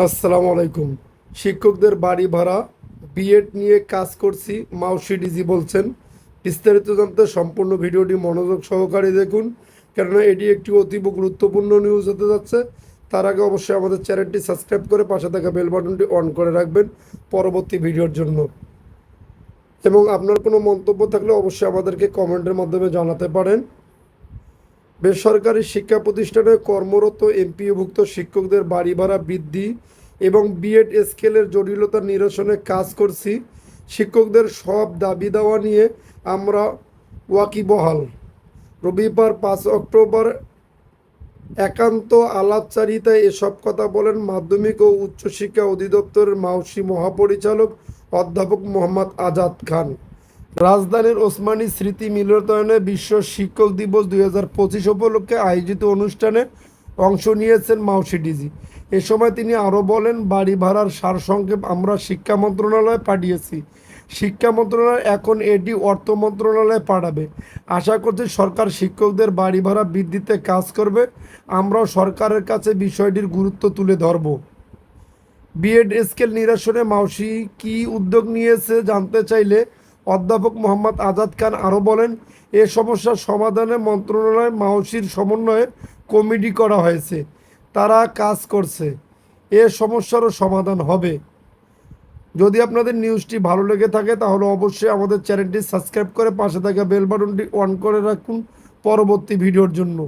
আসসালামু আলাইকুম। শিক্ষকদের বাড়ি ভাড়া, বিএড নিয়ে কাজ করছি, মাউসি ডিজি বলছেন। বিস্তারিত জানতে সম্পূর্ণ ভিডিওটি মনোযোগ সহকারে দেখুন, কেননা এটি একটি অতীব গুরুত্বপূর্ণ নিউজ হতে যাচ্ছে। তার আগে অবশ্যই আমাদের চ্যানেলটি সাবস্ক্রাইব করে পাশে থাকা বেল বাটনটি অন করে রাখবেন পরবর্তী ভিডিওর জন্য। এবং আপনার কোনো মন্তব্য থাকলে অবশ্যই আমাদেরকে কমেন্টের মাধ্যমে জানাতে পারেন। বেসরকারি শিক্ষা প্রতিষ্ঠানে কর্মরত এমপিওভুক্ত শিক্ষকদের বাড়ি ভাড়া বৃদ্ধি এবং বিএড স্কেলের জটিলতা নিরসনে কাজ করছি। শিক্ষকদের সব দাবি দাওয়া নিয়ে আমরা ওয়াকিবহাল। রবিবার পাঁচ অক্টোবর একান্ত আলাপচারিতায় এসব কথা বলেন মাধ্যমিক ও উচ্চশিক্ষা অধিদপ্তরের মাউসি মহাপরিচালক অধ্যাপক মোহাম্মদ আজাদ খান। রাজধানীর ওসমানী স্মৃতি মিলনায়তনে বিশ্ব শিক্ষক দিবস দুই হাজার পঁচিশ উপলক্ষে আয়োজিত অনুষ্ঠানে অংশ নিয়েছেন মাউসি ডিজি। এ সময় তিনি আরও বলেন, বাড়ি ভাড়ার সারসংক্ষেপ আমরা শিক্ষা মন্ত্রণালয়ে পাঠিয়েছি। শিক্ষা মন্ত্রণালয় এখন এটি অর্থ মন্ত্রণালয়ে পাঠাবে। আশা করছি সরকার শিক্ষকদের বাড়ি ভাড়া বৃদ্ধিতে কাজ করবে। আমরাও সরকারের কাছে বিষয়টির গুরুত্ব তুলে ধরব। বিএড স্কেল নিরসনে মাউসি কি উদ্যোগ নিয়েছে জানতে চাইলে অধ্যাপক মোহাম্মদ আজাদ খান আরও বলেন, এ সমস্যার সমাধানে মন্ত্রণালয় মাউসির সমন্বয়ে কমিটি করা হয়েছে। তারা কাজ করছে। এ সমস্যারও সমাধান হবে। যদি আপনাদের নিউজটি ভালো লেগে থাকে, তাহলে অবশ্যই আমাদের চ্যানেলটি সাবস্ক্রাইব করে পাশে থাকা বেল বাটনটি অন করে রাখুন পরবর্তী ভিডিওর জন্য।